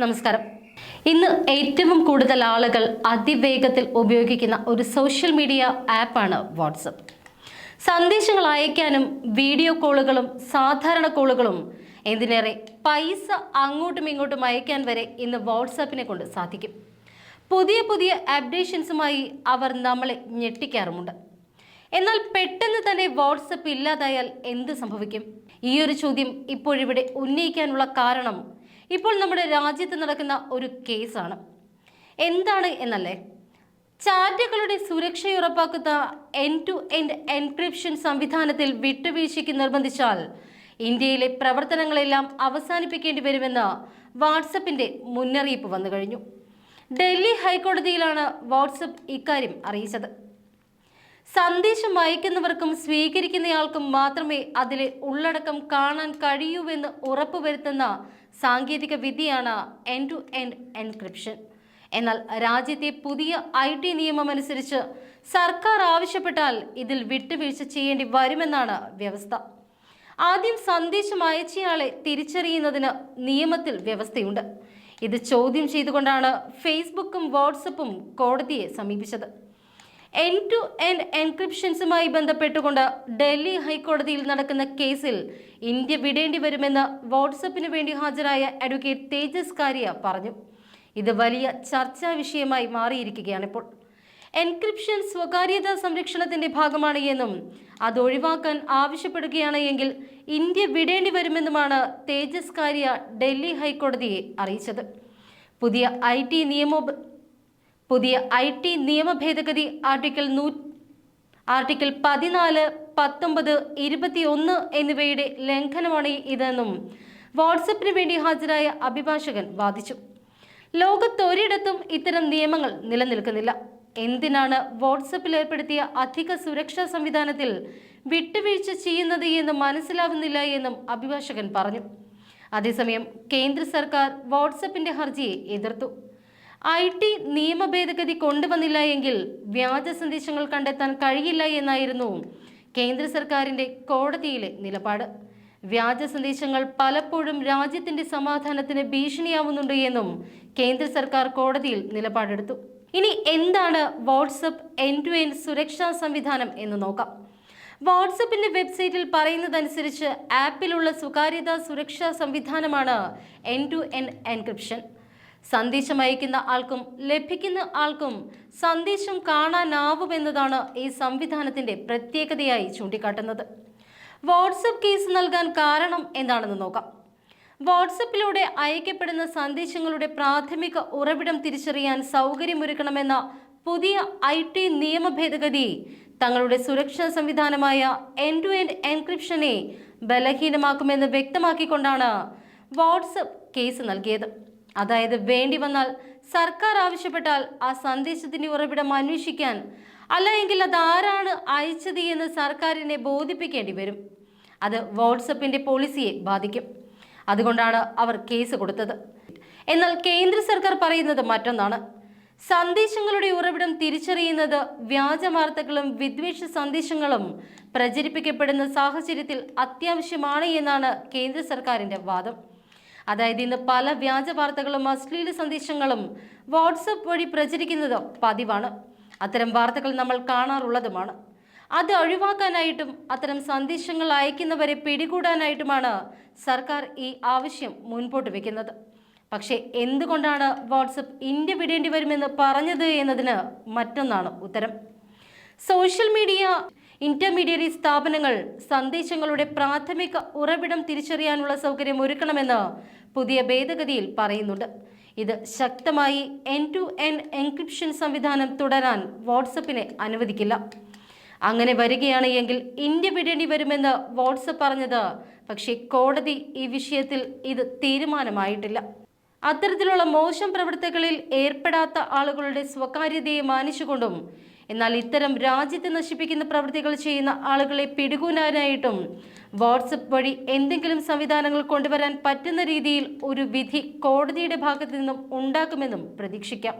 നമസ്കാരം. ഇന്ന് ഏറ്റവും കൂടുതൽ ആളുകൾ അതിവേഗത്തിൽ ഉപയോഗിക്കുന്ന ഒരു സോഷ്യൽ മീഡിയ ആപ്പാണ് വാട്സപ്പ് സന്ദേശങ്ങൾ അയക്കാനും വീഡിയോ കോളുകളും സാധാരണ കോളുകളും എന്തിനേറെ പൈസ അങ്ങോട്ടും ഇങ്ങോട്ടും അയക്കാൻ വരെ ഇന്ന് വാട്സാപ്പിനെ കൊണ്ട് സാധിക്കും. പുതിയ പുതിയ അപ്ഡേഷൻസുമായി അവർ നമ്മളെ ഞെട്ടിക്കാറുമുണ്ട്. എന്നാൽ പെട്ടെന്ന് തന്നെ വാട്സപ്പ് ഇല്ലാതായാൽ എന്ത് സംഭവിക്കും? ഈ ഒരു ചോദ്യം ഇപ്പോഴിവിടെ ഉന്നയിക്കാനുള്ള കാരണം ഇപ്പോൾ നമ്മുടെ രാജ്യത്ത് നടക്കുന്ന ഒരു കേസാണ്. എന്താണ് എന്നല്ലേ? ചാറ്റുകളുടെ സുരക്ഷ ഉറപ്പാക്കുന്ന എൻ ടു എൻഡ് എൻക്രിപ്ഷൻ സംവിധാനത്തിൽ വിട്ടുവീഴ്ചയ്ക്ക് നിർബന്ധിച്ചാൽ ഇന്ത്യയിലെ പ്രവർത്തനങ്ങളെല്ലാം അവസാനിപ്പിക്കേണ്ടി വരുമെന്ന് വാട്സപ്പിന്റെ മുന്നറിയിപ്പ് വന്നു കഴിഞ്ഞു ഡൽഹി ഹൈക്കോടതിയിലാണ് വാട്സപ്പ് ഇക്കാര്യം അറിയിച്ചത്. സന്ദേശം അയക്കുന്നവർക്കും സ്വീകരിക്കുന്നയാൾക്കും മാത്രമേ അതിലെ ഉള്ളടക്കം കാണാൻ കഴിയൂവെന്ന് ഉറപ്പുവരുത്തുന്ന സാങ്കേതിക വിദ്യയാണ് എൻ ടു എൻഡ് എൻക്രിപ്ഷൻ എന്നാൽ രാജ്യത്തെ പുതിയ ഐ ടി നിയമം അനുസരിച്ച് സർക്കാർ ആവശ്യപ്പെട്ടാൽ ഇതിൽ വിട്ടുവീഴ്ച ചെയ്യേണ്ടി വരുമെന്നാണ് വ്യവസ്ഥ. ആദ്യം സന്ദേശം അയച്ചയാളെ തിരിച്ചറിയുന്നതിന് നിയമത്തിൽ വ്യവസ്ഥയുണ്ട്. ഇത് ചോദ്യം ചെയ്തുകൊണ്ടാണ് ഫേസ്ബുക്കും വാട്സപ്പും കോടതിയെ സമീപിച്ചത്. എൻ ടു എൻ എൻക്രിപ്ഷൻസുമായി ബന്ധപ്പെട്ടുകൊണ്ട് ഡൽഹി ഹൈക്കോടതിയിൽ നടക്കുന്ന കേസിൽ ഇന്ത്യ വിടേണ്ടി വരുമെന്ന് വാട്സപ്പിന് വേണ്ടി ഹാജരായ അഡ്വക്കേറ്റ് തേജസ് കാരിയ പറഞ്ഞു. ഇത് വലിയ ചർച്ചാ വിഷയമായി മാറിയിരിക്കുകയാണിപ്പോൾ എൻക്രിപ്ഷൻ സ്വകാര്യതാ സംരക്ഷണത്തിന്റെ ഭാഗമാണ് എന്നും അത് ഒഴിവാക്കാൻ ആവശ്യപ്പെടുകയാണ് എങ്കിൽ ഇന്ത്യ വിടേണ്ടി വരുമെന്നുമാണ് തേജസ് കാരിയ ഡൽഹി ഹൈക്കോടതിയെ അറിയിച്ചത്. പുതിയ ഐ ടി നിയമോ പുതിയ ഐ ടി നിയമ ഭേദഗതി ആർട്ടിക്കിൾ നൂ ആർട്ടിക്കിൾ പതിനാല് പത്തൊമ്പത് ഇരുപത്തിയൊന്ന് എന്നിവയുടെ ലംഘനമാണ് ഇതെന്നും വാട്സപ്പിന് വേണ്ടി ഹാജരായ അഭിഭാഷകൻ വാദിച്ചു. ലോകത്തൊരിടത്തും ഇത്തരം നിയമങ്ങൾ നിലനിൽക്കുന്നില്ല. എന്തിനാണ് വാട്സപ്പിൽ ഏർപ്പെടുത്തിയ അധിക സുരക്ഷാ സംവിധാനത്തിൽ വിട്ടുവീഴ്ച ചെയ്യുന്നത് എന്ന് മനസ്സിലാവുന്നില്ല എന്നും അഭിഭാഷകൻ പറഞ്ഞു. അതേസമയം കേന്ദ്ര സർക്കാർ വാട്സപ്പിന്റെ ഹർജിയെ എതിർത്തു. ഐ ടി നിയമ ഭേദഗതി കൊണ്ടുവന്നില്ല എങ്കിൽ വ്യാജ സന്ദേശങ്ങൾ കണ്ടെത്താൻ കഴിയില്ല എന്നായിരുന്നു കേന്ദ്ര സർക്കാരിന്റെ കോടതിയിലെ നിലപാട്. വ്യാജ സന്ദേശങ്ങൾ പലപ്പോഴും രാജ്യത്തിന്റെ സമാധാനത്തിന് ഭീഷണിയാവുന്നുണ്ട് എന്നും കേന്ദ്ര സർക്കാർ കോടതിയിൽ നിലപാടെടുത്തു. ഇനി എന്താണ് വാട്സപ്പ് എൻ ടു എൻ സുരക്ഷാ സംവിധാനം എന്ന് നോക്കാം. വാട്സപ്പിന്റെ വെബ്സൈറ്റിൽ പറയുന്നതനുസരിച്ച് ആപ്പിലുള്ള സ്വകാര്യതാ സുരക്ഷാ സംവിധാനമാണ് എൻ ടു എൻ എൻക്രിപ്ഷൻ. സന്ദേശം അയക്കുന്ന ആൾക്കും ലഭിക്കുന്ന ആൾക്കും സന്ദേശം കാണാനാവുമെന്നതാണ് ഈ സംവിധാനത്തിന്റെ പ്രത്യേകതയായി ചൂണ്ടിക്കാട്ടുന്നത്. വാട്സപ്പ് കേസ് നൽകാൻ കാരണം എന്താണെന്ന് നോക്കാം. വാട്സപ്പിലൂടെ അയക്കപ്പെടുന്ന സന്ദേശങ്ങളുടെ പ്രാഥമിക ഉറവിടം തിരിച്ചറിയാൻ സൗകര്യമൊരുക്കണമെന്ന പുതിയ ഐ ടി നിയമ ഭേദഗതി തങ്ങളുടെ സുരക്ഷാ സംവിധാനമായ എൻ ടു എൻഡ് എൻക്രിപ്ഷനെ ബലഹീനമാക്കുമെന്ന് വ്യക്തമാക്കിക്കൊണ്ടാണ് വാട്സപ്പ് കേസ് നൽകിയത്. അതായത് വേണ്ടി വന്നാൽ സർക്കാർ ആവശ്യപ്പെട്ടാൽ ആ സന്ദേശത്തിന്റെ ഉറവിടം അന്വേഷിക്കാൻ. അല്ലെങ്കിൽ അത് ആരാണ് അയച്ചത് എന്ന് സർക്കാരിനെ ബോധിപ്പിക്കേണ്ടി വരും. അത് വാട്സപ്പിന്റെ പോളിസിയെ ബാധിക്കും. അതുകൊണ്ടാണ് അവർ കേസ് കൊടുത്തത്. എന്നാൽ കേന്ദ്ര സർക്കാർ പറയുന്നത് മറ്റൊന്നാണ്. സന്ദേശങ്ങളുടെ ഉറവിടം തിരിച്ചറിയുന്നത് വ്യാജ വാർത്തകളും വിദ്വേഷ സന്ദേശങ്ങളും പ്രചരിപ്പിക്കപ്പെടുന്ന സാഹചര്യത്തിൽ അത്യാവശ്യമാണ് എന്നാണ് കേന്ദ്ര സർക്കാരിന്റെ വാദം. അതായത് ഇന്ന് പല വ്യാജ വാർത്തകളും അശ്ലീല സന്ദേശങ്ങളും വാട്സപ്പ് വഴി പ്രചരിക്കുന്നത് പതിവാണ്. അത്തരം വാർത്തകൾ നമ്മൾ കാണാറുള്ളതുമാണ്. അത് ഒഴിവാക്കാനായിട്ടും അത്തരം സന്ദേശങ്ങൾ അയക്കുന്നവരെ പിടികൂടാനായിട്ടുമാണ് സർക്കാർ ഈ ആവശ്യം മുൻപോട്ട് വെക്കുന്നത്. പക്ഷേ എന്തുകൊണ്ടാണ് വാട്സപ്പ് ഇന്ത്യ വിടേണ്ടി വരുമെന്ന് പറഞ്ഞത് എന്നതിന് മറ്റൊന്നാണ് ഉത്തരം. സോഷ്യൽ മീഡിയ ഇന്റർമീഡിയറി സ്ഥാപനങ്ങൾ സന്ദേശങ്ങളുടെ പ്രാഥമിക ഉറവിടം തിരിച്ചറിയാനുള്ള സൗകര്യം ഒരുക്കണമെന്ന് പുതിയ ഭേദഗതിയിൽ പറയുന്നുണ്ട്. ഇത് ശക്തമായി എൻ ടു എൻ എൻക്രിപ്ഷൻ സംവിധാനം തുടരാൻ വാട്സപ്പിനെ അനുവദിക്കില്ല. അങ്ങനെ വരികയാണ് എങ്കിൽ ഇന്ത്യ വിടേണ്ടി വരുമെന്ന് വാട്സപ്പ് പറഞ്ഞത്. പക്ഷേ കോടതി ഈ വിഷയത്തിൽ ഇത് തീരുമാനമായിട്ടില്ല. അത്തരത്തിലുള്ള മോശം പ്രവൃത്തികളിൽ ഏർപ്പെടാത്ത ആളുകളുടെ സ്വകാര്യതയെ മാനിച്ചുകൊണ്ടും എന്നാൽ ഇത്തരം രാജ്യത്തെ നശിപ്പിക്കുന്ന പ്രവൃത്തികൾ ചെയ്യുന്ന ആളുകളെ പിടികൂടാനായിട്ടും വാട്സപ്പ് വഴി എന്തെങ്കിലും സംവിധാനങ്ങൾ കൊണ്ടുവരാൻ പറ്റുന്ന രീതിയിൽ ഒരു വിധി കോടതിയുടെ ഭാഗത്തു നിന്നും ഉണ്ടാക്കുമെന്നും പ്രതീക്ഷിക്കാം.